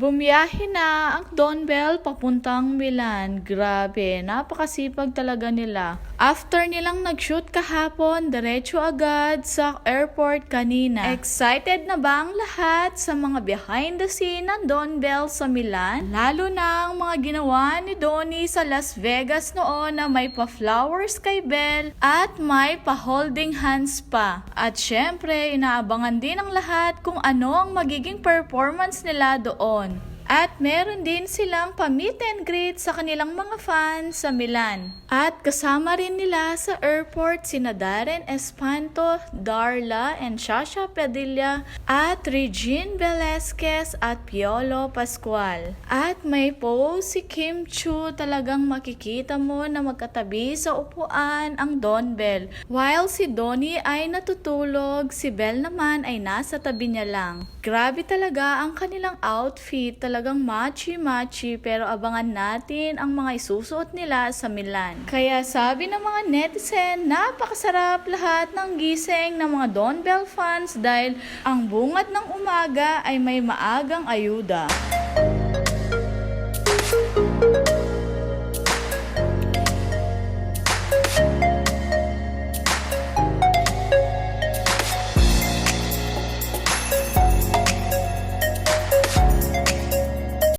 Bumiyahe na ang Don Bell papuntang Milan. Grabe, napakasipag talaga nila. After nilang nag-shoot kahapon, diretso agad sa airport kanina. Excited na ba ang lahat sa mga behind the scene ng Don Bell sa Milan? Lalo na ang mga ginawa ni Donnie sa Las Vegas noon na may pa-flowers kay Bell at may pa-holding hands pa. At syempre, inaabangan din ng lahat kung ano ang magiging performance nila doon. At meron din silang pa-meet and greet sa kanilang mga fans sa Milan. At kasama rin nila sa airport sina Darren Espanto, Darla and Shasha Padilla at Regine Velasquez at Piolo Pascual. At may pose si Kim Chu talagang makikita mo na magkatabi sa upuan ang Don Bell. While si Donnie ay natutulog, si Bell naman ay nasa tabi niya lang. Grabe talaga ang kanilang outfit, talagang matchy-matchy pero abangan natin ang mga isusuot nila sa Milan. Kaya sabi ng mga netizen, napakasarap lahat ng gising ng mga Don Bell fans dahil ang bungad ng umaga ay may maagang ayuda.